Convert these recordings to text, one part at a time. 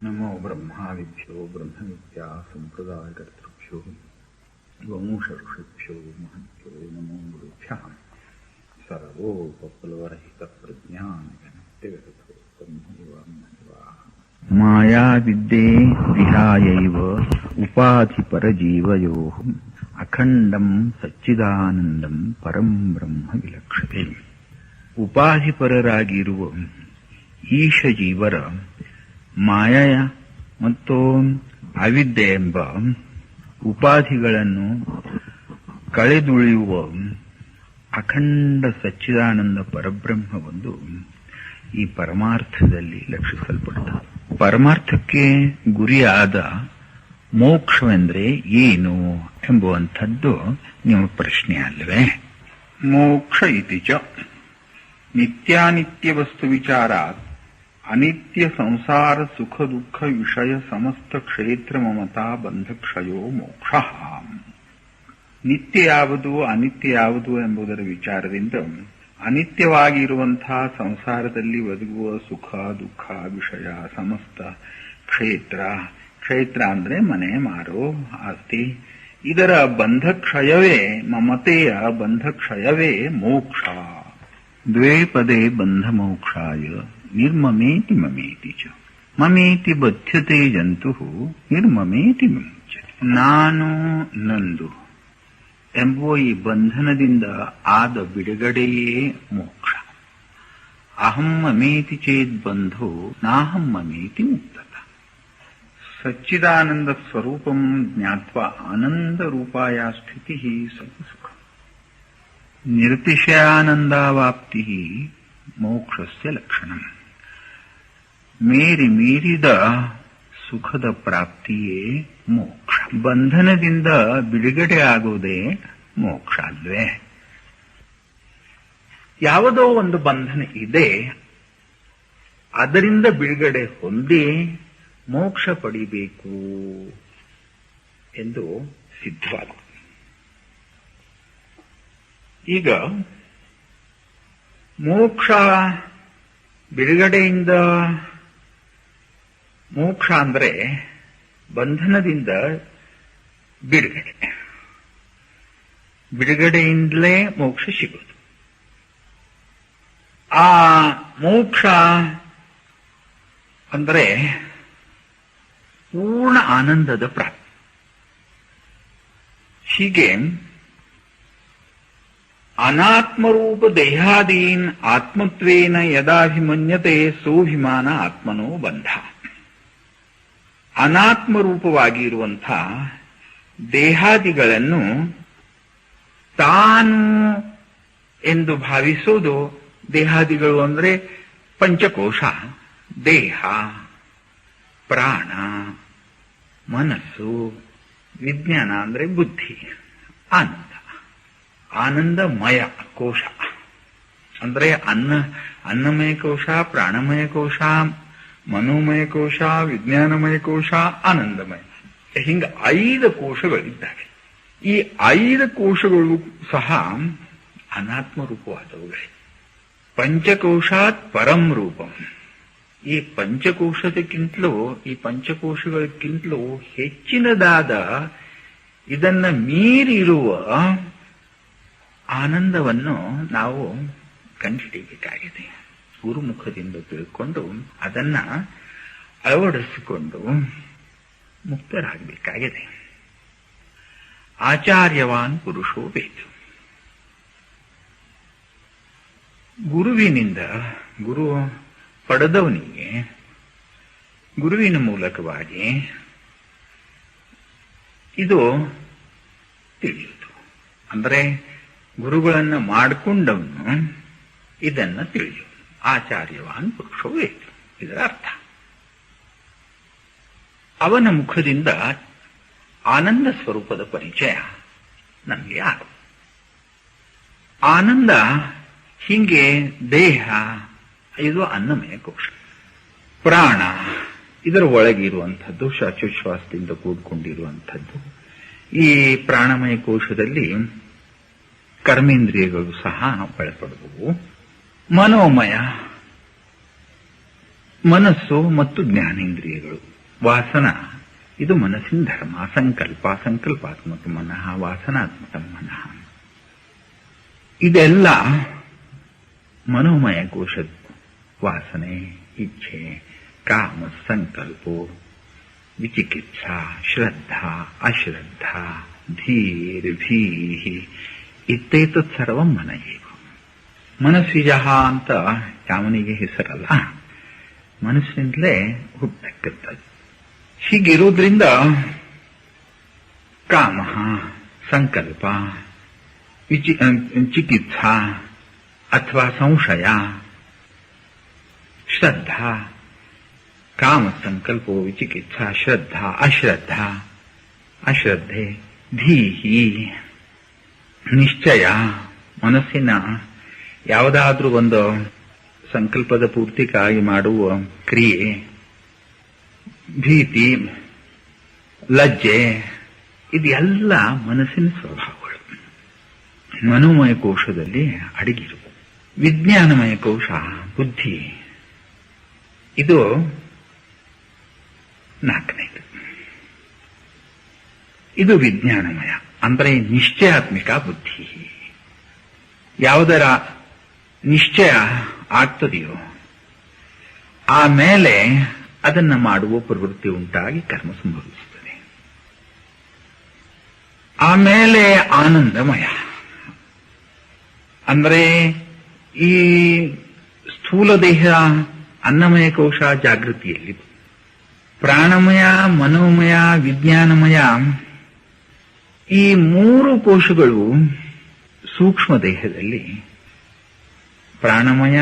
नमो ब्रह्मादिभ्यो ब्रह्मविद्या सम्प्रदायकर्तृभ्यो वंशऋषिभ्यो महद्भ्यो नमो गुरुभ्यः सर्वोपप्लवरहितप्रज्ञानगणत्यगतो ब्रह्मैवाह्मनिवाः मायाविद्ये विहायैव उपाधिपरजीवयोः अखण्डम् ಸಚ್ಚಿದಾನಂದಂ ಪರಂ ಬ್ರಹ್ಮ ವಿಲಕ್ಷತೆ ಉಪಾಧಿಪರರಾಗಿರುವ ಈಶ ಜೀವರ ಮಾಯಯ ಮತ್ತು ಅವಿದ್ಯೆ ಎಂಬ ಉಪಾಧಿಗಳನ್ನು ಕಳೆದುಳಿಯುವ ಅಖಂಡ ಸಚ್ಚಿದಾನಂದ ಪರಬ್ರಹ್ಮವೊಂದು ಈ ಪರಮಾರ್ಥದಲ್ಲಿ ಲಕ್ಷಿಸಲ್ಪಡುತ್ತದೆ. ಪರಮಾರ್ಥಕ್ಕೆ ಗುರಿಯಾದ ಮೋಕ್ಷವೆಂದ್ರೆ ಏನು ಎಂಬುವಂಥದ್ದು ನಿಮ್ಮ ಪ್ರಶ್ನೆ ಅಲ್ವೇ ಮೋಕ್ಷ ಇತಿ ಚ. ನಿತ್ಯಾನಿತ್ಯ ವಸ್ತು ವಿಚಾರಾತ್ ಅನಿತ್ಯ ಸಂಸಾರ ಸುಖ ದುಃಖ ವಿಷಯ ಸಮಸ್ತ ಕ್ಷೇತ್ರ ಮಮತಾ ಬಂಧಕ್ಷಯೋ ಮೋಕ್ಷ. ನಿತ್ಯ ಯಾವುದು ಅನಿತ್ಯ ಯಾವುದು ಎಂಬುದರ ವಿಚಾರದಿಂದ ಅನಿತ್ಯವಾಗಿರುವಂತಹ ಸಂಸಾರದಲ್ಲಿ ಒದಗುವ ಸುಖ ದುಃಖ ವಿಷಯ ಸಮಸ್ತ ಕ್ಷೇತ್ರ. ಕ್ಷೇತ್ರ ಅಂದ್ರೆ ಮನೆ, ಮಾರು, ಆಸ್ತಿ. ಇದರ ಬಂಧಕ್ಷಯವೇ ಮಮತೆಯ ಬಂಧಕ್ಷಯವೇ ಮೋಕ್ಷ. ದ್ವೇ ಪದೇ ಬಂಧ ಮೋಕ್ಷಾಯ. ನಿರ್ಮಮೇತಿ ಮಮೇತಿ ಚ. ಮಮೇತಿ ಬದ್ಧತೆ ಜಂತು ನಿರ್ಮಮೇತಿ ಮುಚ್ಯತೆ ನಾನು ನಂದು ಎಂಬುವ ಈ ಬಂಧನದಿಂದ ಆದ ಬಿಡುಗಡೆಯೇ ಮೋಕ್ಷ. ಅಹಂ ಮಮೇತಿ ಚೇದ್ ಬಂಧೋ ನಾಹಂ ಮಮೇತಿ ಮುಕ್ತತ. ಸಚ್ಚಿದಾನಂದ ಸ್ವರೂಪಂ ಜ್ಞಾತ್ವ ಆನಂದ ರೂಪಾಯ ಸ್ಥಿತಿ ಸುಖ. ನಿರ್ತಿಶಯಾನಂದಾವಾಪ್ತಿ ಮೋಕ್ಷಸ್ಯ ಲಕ್ಷಣ. ಮೇರಿ ಮೀರಿದ ಸುಖದ ಪ್ರಾಪ್ತಿಯೇ ಮೋಕ್ಷ. ಬಂಧನದಿಂದ ಬಿಡುಗಡೆ ಆಗುವುದೇ ಮೋಕ್ಷ ಅಲ್ವೇ? ಯಾವುದೋ ಒಂದು ಬಂಧನ ಇದೆ, ಅದರಿಂದ ಬಿಡುಗಡೆ ಹೊಂದಿ ಮೋಕ್ಷ ಪಡಿಬೇಕು ಎಂದು ಸಿದ್ಧವಾಗುತ್ತದೆ ಈಗ ಮೋಕ್ಷ ಬಿಡುಗಡೆಯಿಂದ ಮೋಕ್ಷ ಅಂದರೆ ಬಂಧನದಿಂದ ಬಿಡುಗಡೆ. ಬಿಡುಗಡೆಯಿಂದಲೇ ಮೋಕ್ಷ ಸಿಗೋದು ಆ ಮೋಕ್ಷ ಅಂದರೆ ಪೂರ್ಣ ಆನಂದದ ಪ್ರಾಪ್ತಿ. ಹೀಗೆ ಅನಾತ್ಮರೂಪ ದೇಹಾದೀನ್ ಆತ್ಮತ್ವೇನ ಯದಾಭಿಮನ್ಯತೆ ಸೋಭಿಮಾನ ಆತ್ಮನೋ ಬಂಧ. ಅನಾತ್ಮರೂಪವಾಗಿರುವಂಥ ದೇಹಾದಿಗಳನ್ನು ತಾನು ಎಂದು ಭಾವಿಸೋದು ದೇಹಾದಿಗಳು ಅಂದರೆ ಪಂಚಕೋಶ, ದೇಹ, ಪ್ರಾಣ, ಮನಸ್ಸು, ವಿಜ್ಞಾನ ಅಂದರೆ ಬುದ್ಧಿ, ಆನಂದ. ಆನಂದಮಯ ಕೋಶ. ಅಂದರೆ ಅನ್ನ, ಅನ್ನಮಯ ಕೋಶ, ಪ್ರಾಣಮಯ ಕೋಶ ಮನೋಮಯ ಕೋಶ, ವಿಜ್ಞಾನಮಯ ಕೋಶ, ಆನಂದಮಯ. ಹಿಂಗ ಐದು ಕೋಶಗಳಿದ್ದಾವೆ. ಈ ಐದು ಕೋಶಗಳು ಸಹ ಅನಾತ್ಮ ರೂಪವಾದವುಗಳೇ. ಪಂಚಕೋಶಾತ್ ಪರಂ ರೂಪಂ. ಈ ಪಂಚಕೋಶದಕ್ಕಿಂತಲೂ, ಈ ಪಂಚಕೋಶಗಳಕ್ಕಿಂತಲೂ ಹೆಚ್ಚಿನದಾದ ಇದನ್ನ ಮೀರಿರುವ ಆನಂದವನ್ನು ನಾವು ಕಂಡುಹಿಡಿಯಬೇಕಾಗಿದೆ. ಗುರುಮುಖದಿಂದ ತಿಳ್ಕೊಂಡು ಅದನ್ನ ಅಳವಡಿಸಿಕೊಂಡು ಮುಕ್ತರಾಗಬೇಕಾಗಿದೆ. ಆಚಾರ್ಯವಾನ್ ಪುರುಷೋ ಬೇಕು ಗುರುವಿನಿಂದ ಗುರು ಪಡೆದವನಿಗೆ ಗುರುವಿನ ಮೂಲಕವಾಗಿ ಇದು ತಿಳಿಯುವುದು. ಅಂದರೆ ಗುರುಗಳನ್ನು ಮಾಡಿಕೊಂಡವನು ಇದನ್ನು ತಿಳಿಯುವುದು. ಆಚಾರ್ಯವಾನ್ ಪುರುಷವೇ ಇದರ ಅರ್ಥ ಅವನ ಮುಖದಿಂದ ಆನಂದ ಸ್ವರೂಪದ ಪರಿಚಯ ನಮಗೆ ಯಾರು? ಆನಂದ ಹೀಗೆ ದೇಹ, ಇದು ಅನ್ನಮಯ ಕೋಶ. ಪ್ರಾಣ, ಇದರ ಒಳಗಿರುವಂಥದ್ದು ಶ್ವಾಸೋಚ್ಛ್ವಾಸದಿಂದ ಕೂಡಿಕೊಂಡಿರುವಂಥದ್ದು. ಈ ಪ್ರಾಣಮಯ ಕೋಶದಲ್ಲಿ ಕರ್ಮೇಂದ್ರಿಯಗಳು ಸಹ ಒಳಪಡುವು ಮನೋಮಯ, ಮನಸ್ಸು ಮತ್ತು ಜ್ಞಾನೇಂದ್ರಿಯಗಳು. ವಾಸನ, ಇದು ಮನಸ್ಸಿನ ಧರ್ಮ, ಸಂಕಲ್ಪ, ಸಂಕಲ್ಪಾತ್ಮಕ ಮನಃ, ವಾಸನಾತ್ಮಕ ಮನಃ. ಇದೆಲ್ಲ ಮನೋಮಯ ಕೋಶದ ವಾಸನೆ, ಇಚ್ಛೆ, ಕಾಮ, ಸಂಕಲ್ಪ, ವಿಚಿಕಿತ್ಸಾ, ಶ್ರದ್ಧಾ, ಅಶ್ರದ್ಧಾ, ಧೀರ್ ಭೀ ಇತ್ತೇತತ್ ಸರ್ವ ಮನ ಏವ ಮನಸ್ಸಿಜಹ ಅಂತ ಯಾವನಿಗೆ ಹೆಸರಲ್ಲ. ಮನಸ್ಸಿನಿಂದಲೇ ಹುಟ್ಟಕ್ಕಂಥದ್ದು ಹೀಗಿರೋದ್ರಿಂದ ಕಾಮ, ಸಂಕಲ್ಪ, ವಿಚಿ ಚಿಕಿತ್ಸಾ ಅಥವಾ ಸಂಶಯ, ಶ್ರದ್ಧಾ, ಕಾಮ ಸಂಕಲ್ಪೋ ವಿಚಿಕಿತ್ಸಾ, ಶ್ರದ್ಧಾ, ಅಶ್ರದ್ಧಾ, ಅಶ್ರದ್ಧೆ, ಧೀಹಿ, ನಿಶ್ಚಯ, ಮನಸ್ಸಿನ ಯಾವುದಾದ್ರೂ ಒಂದು ಸಂಕಲ್ಪದ ಪೂರ್ತಿಗಾಗಿ ಮಾಡುವ ಕ್ರಿಯೆ, ಭೀತಿ, ಲಜ್ಜೆ, ಇದೆಲ್ಲ ಮನಸ್ಸಿನ ಸ್ವಭಾವಗಳು. ಮನೋಮಯ ಕೋಶದಲ್ಲಿ ಅಡಗಿರು ವಿಜ್ಞಾನಮಯ ಕೋಶ, ಬುದ್ಧಿ. ಇದು ನಾಲ್ಕನೇದು ಇದು ವಿಜ್ಞಾನಮಯ, ಅಂದರೆ ನಿಶ್ಚಯಾತ್ಮಿಕ ಬುದ್ಧಿ. ಯಾವುದರ ನಿಶ್ಚಯ ಆಗ್ತದೆಯೋ? ಆಮೇಲೆ ಅದನ್ನ ಮಾಡುವ ಪ್ರವೃತ್ತಿ ಉಂಟಾಗಿ ಕರ್ಮ ಸಂಭವಿಸುತ್ತದೆ. ಆಮೇಲೆ ಆನಂದಮಯ. ಅಂದರೆ ಈ ಸ್ಥೂಲ ದೇಹ ಅನ್ನಮಯ ಕೋಶ ಜಾಗೃತಿಯಲ್ಲಿ ಪ್ರಾಣಮಯ, ಮನೋಮಯ, ವಿಜ್ಞಾನಮಯ ಈ ಮೂರು ಕೋಶಗಳು ಸೂಕ್ಷ್ಮ ದೇಹದಲ್ಲಿ ಪ್ರಾಣಮಯ,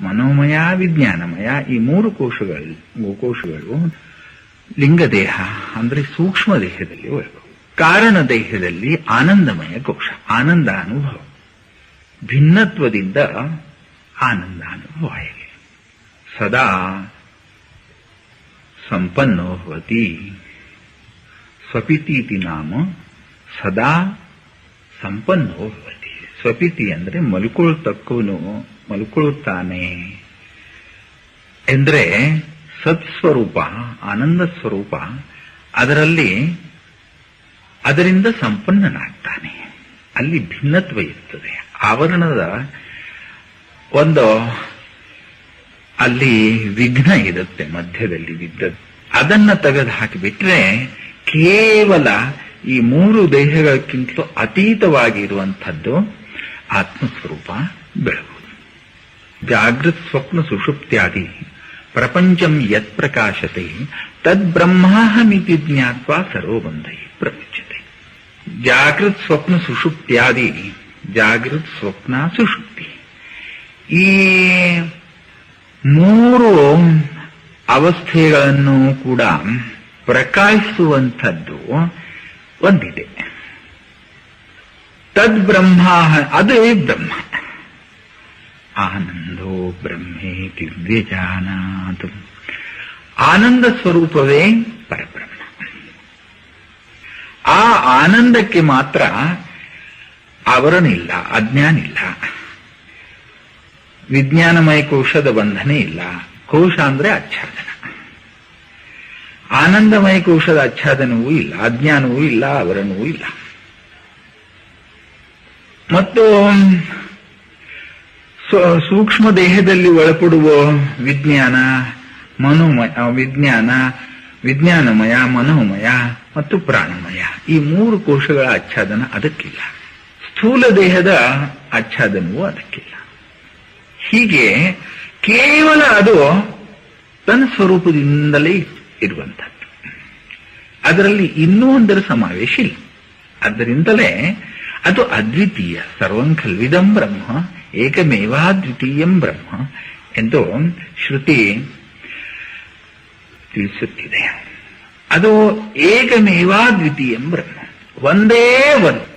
ಮನೋಮಯ, ವಿಜ್ಞಾನಮಯ ಈ ಮೂರು ಕೋಶಗಳು ಗೋಕೋಶಗಳು ಲಿಂಗದೇಹ ಅಂದ್ರೆ ಸೂಕ್ಷ್ಮ ದೇಹದಲ್ಲಿ ಒಳಗು ಕಾರಣ ದೇಹದಲ್ಲಿ ಆನಂದಮಯ ಕೋಶ ಆನಂದ ಅನುಭವ ಭಿನ್ನತ್ವದಿಂದ ಆನಂದ ಅನುಭವ ಹೇಗೆ ಸದಾ ಸಂಪನ್ನೋ ಭವತಿ ಸ್ವಪಿತೀತಿ ನಾಮ ಸದಾ ಸಂಪನ್ನೋ ಭವತಿ. ಸ್ವಪಿತಿ ಅಂದ್ರೆ ಮಲ್ಕೊಳ್ತಕ್ಕವನು ಮಲ್ಕೊಳ್ಳುತ್ತಾನೆ ಎಂದ್ರೆ ಸತ್ಸ್ವರೂಪ, ಆನಂದ ಸ್ವರೂಪ ಅದರಲ್ಲಿ ಅದರಿಂದ ಸಂಪನ್ನನಾಗ್ತಾನೆ. ಅಲ್ಲಿ ಭಿನ್ನತ್ವ ಇರ್ತದೆ. ಆವರಣದ ಒಂದು ಅಲ್ಲಿ ವಿಘ್ನ ಇರುತ್ತೆ ಮಧ್ಯದಲ್ಲಿ ಬಿದ್ದದ್ದು ಅದನ್ನ ತೆಗೆದು ಹಾಕಿಬಿಟ್ರೆ ಕೇವಲ ಈ ಮೂರು ದೇಹಗಳಕ್ಕಿಂತಲೂ ಅತೀತವಾಗಿರುವಂಥದ್ದು ಆತ್ಮಸ್ವರೂಪ ಬೆಳಗುವುದು ಜಾಗೃತ್ ಸ್ವಪ್ನ ಸುಷುಪ್ತ್ಯಾದಿ, ಪ್ರಪಂಚಂ ಯತ್ ಪ್ರಕಾಶತೆ, ತದ್ ಬ್ರಹ್ಮಾಹಮಿತಿ ಜ್ಞಾತ್ವ ಸರ್ವಬಂಧೈ ಪ್ರಪಂಚತೆ ಜಾಗೃತ್ ಸ್ವಪ್ನ ಸುಷುಪ್ತ್ಯಾದಿ, ಜಾಗೃತ್ ಸ್ವಪ್ನ ಸುಷುಪ್ತಿ. ಈ ಮೂರು ಅವಸ್ಥೆಗಳನ್ನು ಕೂಡ ಪ್ರಕಾಶಿಸುವಂಥದ್ದು ಒಂದಿದೆ. ತದ್ ಬ್ರಹ್ಮ ಅದೇ ಬ್ರಹ್ಮ ಆನಂದೋ ಬ್ರಹ್ಮೇ ದಿವ್ಯಜಾನಾತು ಆನಂದ ಸ್ವರೂಪವೇ ಪರಬ್ರಹ್ಮ ಆ ಆನಂದಕ್ಕೆ ಮಾತ್ರ ಅವರನಿಲ್ಲ ಅಜ್ಞಾನಿಲ್ಲ ವಿಜ್ಞಾನಮಯ ಕೋಶದ ಬಂಧನೆ ಇಲ್ಲ, ಕೋಶ ಅಂದ್ರೆ ಆಚ್ಛಾದನ। ಆನಂದಮಯ ಕೋಶದ ಆಚ್ಛಾದನವೂ ಇಲ್ಲ, ಅಜ್ಞಾನವೂ ಇಲ್ಲ ಅವರನೂ ಇಲ್ಲ। ಮತ್ತು ಸೂಕ್ಷ್ಮ ದೇಹದಲ್ಲಿ ಒಳಪಡುವ ವಿಜ್ಞಾನ, ಮನೋಮಯ, ವಿಜ್ಞಾನ, ವಿಜ್ಞಾನಮಯ, ಮನೋಮಯ ಮತ್ತು ಪ್ರಾಣಮಯ ಈ ಮೂರು ಕೋಶಗಳ ಆಚ್ಛಾದನ ಅದಕ್ಕಿಲ್ಲ. ಸ್ಥೂಲ ದೇಹದ ಆಚ್ಛಾದನವೂ ಅದಕ್ಕಿಲ್ಲ. ಹೀಗೆ ಕೇವಲ ಅದು ತನ್ನ ಸ್ವರೂಪದಿಂದಲೇ ಇರುವಂಥದ್ದು. ಅದರಲ್ಲಿ ಇನ್ನೂ ಒಂದರ ಸಮಾವೇಶ ಇಲ್ಲ. ಅದರಿಂದಲೇ ಅದು ಅದ್ವಿತೀಯ ಸರ್ವಂ ಖಲ್ವಿದಂ ಬ್ರಹ್ಮ ಏಕಮೇವಾದ್ವಿತೀಯಂ ಬ್ರಹ್ಮ ಎಂದು ಶ್ರುತಿ ತಿಳಿಸುತ್ತಿದೆ. ಅದು ಏಕಮೇವಾದ್ವಿತೀಯಂ ಬ್ರಹ್ಮ. ಒಂದೇ ಒಂದು.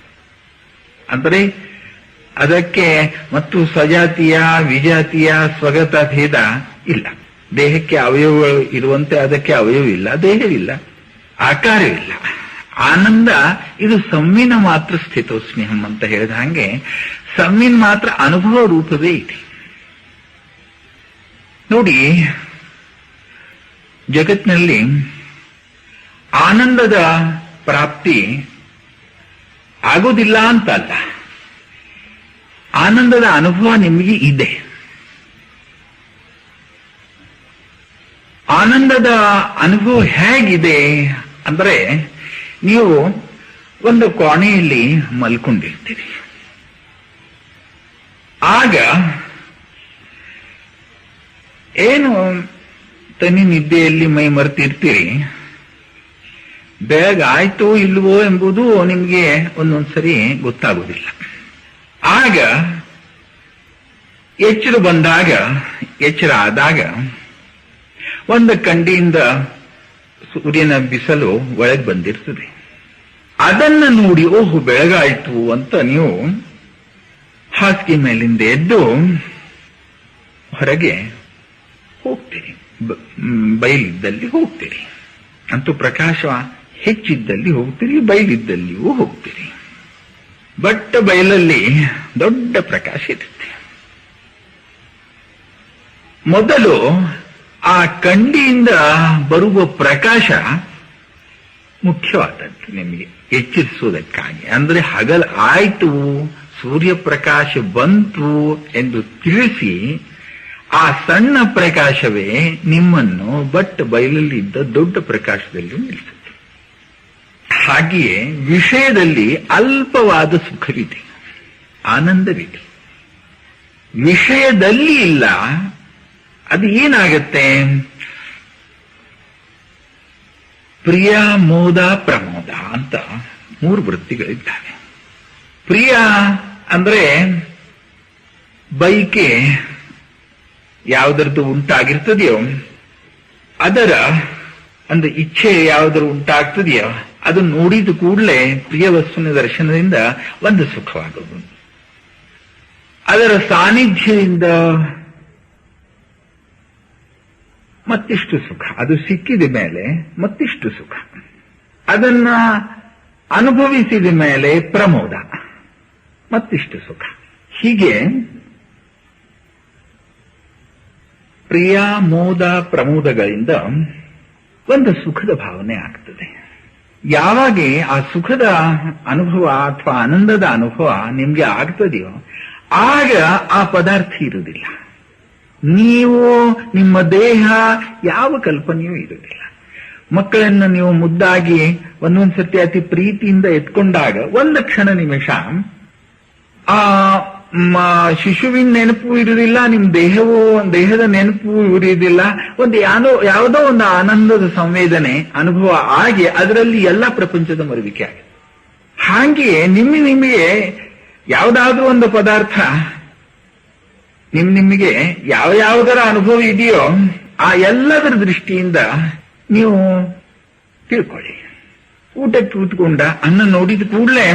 ಅಂದರೆ ಅದಕ್ಕೆ ಮತ್ತು ಸ್ವಜಾತಿಯ, ವಿಜಾತಿಯ, ಸ್ವಗತ ಭೇದ ಇಲ್ಲ. ದೇಹಕ್ಕೆ ಅವಯವಗಳು ಇರುವಂತೆ ಅದಕ್ಕೆ ಅವಯವ ಇಲ್ಲ, ದೇಹವಿಲ್ಲ, ಆಕಾರವಿಲ್ಲ. ಆನಂದ, ಇದು ಸಂವಿನ ಮಾತ್ರ ಸ್ಥಿತೋಸ್ಮಿಹಂ ಅಂತ ಹೇಳಿದ ಹಾಗೆ, ಸಂವಿನ್ ಮಾತ್ರ ಅನುಭವ ರೂಪವೇ ಇದೆ. ನೋಡಿ, ಜಗತ್ತಿನಲ್ಲಿ ಆನಂದದ ಪ್ರಾಪ್ತಿ ಆಗೋದಿಲ್ಲ ಅಂತ ಅಲ್ಲ ಆನಂದದ ಅನುಭವ ನಿಮಗೆ ಇದೆ. ಆನಂದದ ಅನುಭವ ಹೇಗಿದೆ ಅಂದ್ರೆ ನೀವು ಒಂದು ಕೋಣೆಯಲ್ಲಿ ಮಲ್ಕೊಂಡಿರ್ತೀರಿ. ಆಗ ಏನು ತನಿ ನಿದ್ದೆಯಲ್ಲಿ ಮೈ ಮರೆತಿರ್ತೀರಿ? ಬೇಗ ಆಯ್ತು ಇಲ್ವೋ ಎಂಬುದು ನಿಮಗೆ ಒಂದೊಂದ್ಸರಿ ಗೊತ್ತಾಗುವುದಿಲ್ಲ. ಆಗ ಎಚ್ಚರ ಬಂದಾಗ ಎಚ್ಚರ ಆದಾಗ ಒಂದು ಕಂಡಿಯಿಂದ ಸೂರ್ಯನ ಬಿಸಲು ಒಳಗೆ ಬಂದಿರ್ತದೆ. ಅದನ್ನ ನೋಡಿ, ಓಹ್, ಬೆಳಗಾಯ್ತು ಅಂತ ನೀವು ಹಾಸಿಗೆ ಮೇಲಿಂದ ಎದ್ದು ಹೊರಗೆ ಹೋಗ್ತೀರಿ. ಬಯಲಿದ್ದಲ್ಲಿ ಹೋಗ್ತೀರಿ. ಅಂತೂ ಪ್ರಕಾಶ ಹೆಚ್ಚಿದ್ದಲ್ಲಿ ಹೋಗ್ತೀರಿ, ಬಯಲಿದ್ದಲ್ಲಿಯೂ ಹೋಗ್ತೀರಿ. ಬಟ್ಟ ಬಯಲಲ್ಲಿ ದೊಡ್ಡ ಪ್ರಕಾಶ ಇರುತ್ತೆ. ಮೊದಲು ಆ ಕಂಡಿಯಿಂದ ಬರುವ ಪ್ರಕಾಶ ಮುಖ್ಯವಾದದ್ದು ನಿಮಗೆ ಎಚ್ಚರಿಸುವುದಕ್ಕಾಗಿ ಅಂದರೆ ಹಗಲ್ ಆಯ್ತು, ಸೂರ್ಯಪ್ರಕಾಶ ಬಂತು ಎಂದು ತಿಳಿಸಿ, ಆ ಸಣ್ಣ ಪ್ರಕಾಶವೇ ನಿಮ್ಮನ್ನು ಬಟ್ ಬಯಲಲ್ಲಿ ಇದ್ದ ದೊಡ್ಡ ಪ್ರಕಾಶದಲ್ಲಿ ನಿಲ್ಲಿಸುತ್ತೆ. ಹಾಗೆಯೇ ವಿಷಯದಲ್ಲಿ ಅಲ್ಪವಾದ ಸುಖವಿದೆ, ಆನಂದವಿದೆ. ವಿಷಯದಲ್ಲಿ ಇಲ್ಲ ಅದು ಏನಾಗತ್ತೆ? ಪ್ರಿಯ ಮೋದ ಪ್ರಮೋದ ಅಂತ ಮೂರು ವೃತ್ತಿಗಳಿದ್ದಾವೆ. ಪ್ರಿಯ ಅಂದ್ರೆ ಬೈಕೆ ಯಾವುದರದ್ದು ಉಂಟಾಗಿರ್ತದೆಯೋ, ಅದರ ಒಂದು ಇಚ್ಛೆ ಯಾವುದರ ಉಂಟಾಗ್ತದೆಯೋ, ಅದು ನೋಡಿದ ಕೂಡಲೇ ಪ್ರಿಯ ವಸ್ತುವಿನ ದರ್ಶನದಿಂದ ಒಂದು ಸುಖವಾಗುವುದು. ಅದರ ಸಾನ್ನಿಧ್ಯದಿಂದ ಮತ್ತಿಷ್ಟು ಸುಖ. ಅದು ಸಿಕ್ಕಿದ ಮೇಲೆ ಮತ್ತಿಷ್ಟು ಸುಖ. ಅದನ್ನ ಅನುಭವಿಸಿದ ಮೇಲೆ ಪ್ರಮೋದ. ಮತ್ತಿಷ್ಟು ಸುಖ. ಹೀಗೆ ಪ್ರಿಯ, ಮೋದ, ಪ್ರಮೋದಗಳಿಂದ ಒಂದು ಸುಖದ ಭಾವನೆ ಆಗ್ತದೆ. ಯಾವಾಗ ಆ ಸುಖದ ಅನುಭವ ಅಥವಾ ಆನಂದದ ಅನುಭವ ನಿಮ್ಗೆ ಆಗ್ತದೆಯೋ, ಆಗ ಆ ಪದಾರ್ಥ ಇರುವುದಿಲ್ಲ. ನೀವು ನಿಮ್ಮ ದೇಹ ಯಾವ ಕಲ್ಪನೆಯೂ ಇರುವುದಿಲ್ಲ. ಮಕ್ಕಳನ್ನು ನೀವು ಮುದ್ದಾಗಿ ಒಂದೊಂದ್ ಸರ್ತಿ ಅತಿ ಪ್ರೀತಿಯಿಂದ ಎತ್ಕೊಂಡಾಗ ಒಂದು ಕ್ಷಣ ನಿಮಿಷ, ಆ ಶಿಶುವಿನ ನೆನಪು ಇರುವುದಿಲ್ಲ ನಿಮ್ ದೇಹವು, ದೇಹದ ನೆನಪು ಇರುವುದಿಲ್ಲ, ಒಂದು ಯಾನೋ, ಯಾವುದೋ ಒಂದು ಆನಂದದ ಸಂವೇದನೆ, ಅನುಭವ ಆಗಿ ಅದರಲ್ಲಿ ಎಲ್ಲ ಪ್ರಪಂಚದ ಮರುವಿಕೆ ಆಗಿದೆ. ಹಾಗೆಯೇ ನಿಮ್ಮ ನಿಮಗೆ ಯಾವುದಾದ್ರೂ ಒಂದು ಪದಾರ್ಥ ನಿಮ್ ನಿಮಗೆ ಯಾವ ಯಾವುದರ ಅನುಭವ ಇದೆಯೋ ಆ ಎಲ್ಲದರ ದೃಷ್ಟಿಯಿಂದ ನೀವು ತಿಳ್ಕೊಳ್ಳಿ. ಊಟಕ್ಕೆ ಕೂತ್ಕೊಂಡ ಅನ್ನ ನೋಡಿದ ಕೂಡಲೇ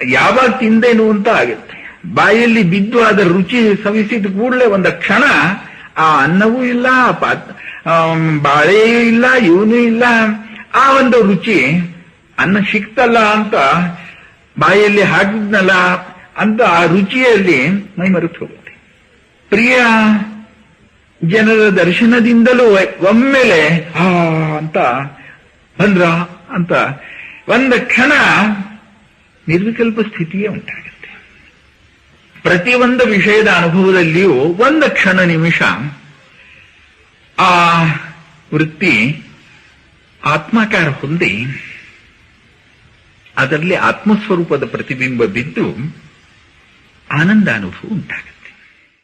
ಯಾವಾಗ ತಿಂದೇನು ಅಂತ ಆಗುತ್ತೆ. ಬಾಯಲ್ಲಿ ಬಿದ್ದು ಅದರ ರುಚಿ ಸವಿಸಿದ ಕೂಡಲೇ ಒಂದು ಕ್ಷಣ ಆ ಅನ್ನವೂ ಇಲ್ಲ, ಪಾತ್ ಬಾಳೆಯೂ ಇಲ್ಲ, ಇವನು ಇಲ್ಲ. ಆ ಒಂದು ರುಚಿ ಅನ್ನ ಸಿಕ್ತಲ್ಲ ಅಂತ ಬಾಯಲ್ಲಿ ಹಾಕಿದ್ನಲ್ಲ ಅಂತ ಆ ರುಚಿಯಲ್ಲಿ ಮೈ ಮರೆತು ಪ್ರಿಯ ಜನರ ದರ್ಶನದಿಂದಲೂ ಒಮ್ಮೆಲೆ, ಆ, ಅಂತ, ಬಂದ್ರ, ಅಂತ, ಒಂದ ಕ್ಷಣ ನಿರ್ವಿಕಲ್ಪ ಸ್ಥಿತಿಯೇ ಉಂಟಾಗುತ್ತೆ. ಪ್ರತಿಯೊಂದು ವಿಷಯದ ಅನುಭವದಲ್ಲಿಯೂ ಒಂದ ಕ್ಷಣ ನಿಮಿಷ, ಆ ವೃತ್ತಿ ಆತ್ಮಾಕಾರ ಹೊಂದಿ, ಅದರಲ್ಲಿ ಆತ್ಮಸ್ವರೂಪದ ಪ್ರತಿಬಿಂಬ ಬಿದ್ದು ಆನಂದ ಅನುಭವ ಉಂಟಾಗುತ್ತೆ.